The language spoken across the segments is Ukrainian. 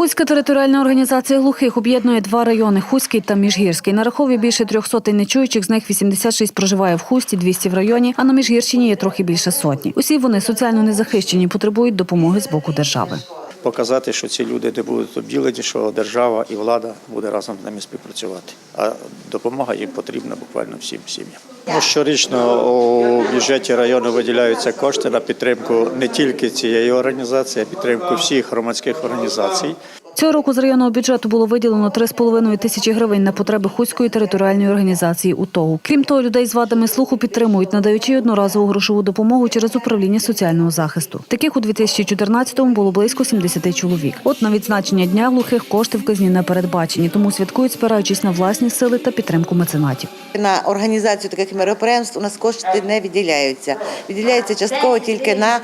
Хуська територіальна організація глухих об'єднує два райони Хуський та Міжгірський. Нараховує більше трьох сотень нечуючих, з них 86 проживає в Хусті, 200 в районі, а на Міжгірщині є трохи більше сотні. Усі вони соціально незахищені, потребують допомоги з боку держави. показати, що ці люди не будуть обділені, що держава і влада буде разом з ними співпрацювати. А допомога їм потрібна буквально всім сім'ям. Ну, щорічно у бюджеті району виділяються кошти на підтримку не тільки цієї організації, а підтримку всіх громадських організацій. Цього року з районного бюджету було виділено 3,5 тисячі гривень на потреби Хуської територіальної організації УТОУ. Крім того, людей з вадами слуху підтримують, надаючи одноразову грошову допомогу через управління соціального захисту. Таких у 2014-му було близько 70 чоловік. От на відзначення дня глухих кошти в казні не передбачені, тому святкують, спираючись на власні сили та підтримку меценатів. На організацію таких мероприємств у нас кошти не виділяються. Виділяються частково тільки на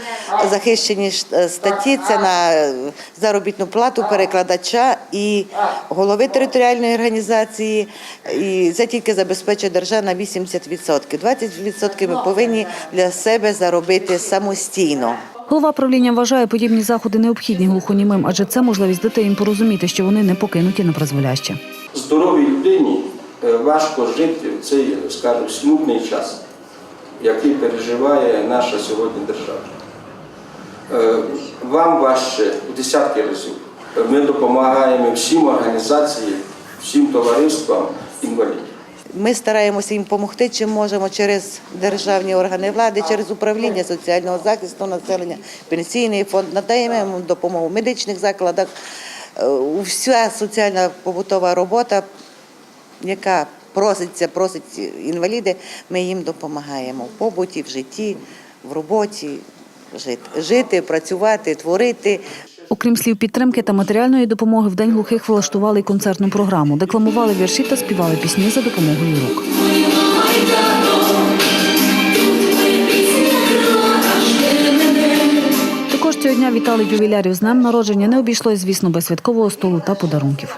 захищені е, статті, це на е, заробітну плату перекладача і голови територіальної організації. І це тільки забезпечує держава на 80%. 20% ми повинні для себе заробити самостійно. Голова правління вважає подібні заходи необхідні глухонімим, адже це можливість дати їм порозуміти, що вони не покинуті на призволяще. здоровій людині е, важко жити в цей, скажімо, смутний час, який переживає наша сьогодні держава. Е, Вам важче у десятки разів. Ми допомагаємо всім організаціям, всім товариствам інвалідів. Ми стараємося їм допомогти, чим можемо через державні органи влади, через управління соціального захисту населення, пенсійний фонд, надаємо допомогу в медичних закладах. Е, Вся соціальна побутова робота, яка проситься, просить інваліди, ми їм допомагаємо в побуті, в житті, в роботі, жити, жити працювати, творити. Окрім слів підтримки та матеріальної допомоги, в день глухих влаштували й концертну програму, декламували вірші та співали пісні за допомогою рук. Також цього дня вітали ювілярів з днем народження. Не обійшлось, звісно, без святкового столу та подарунків.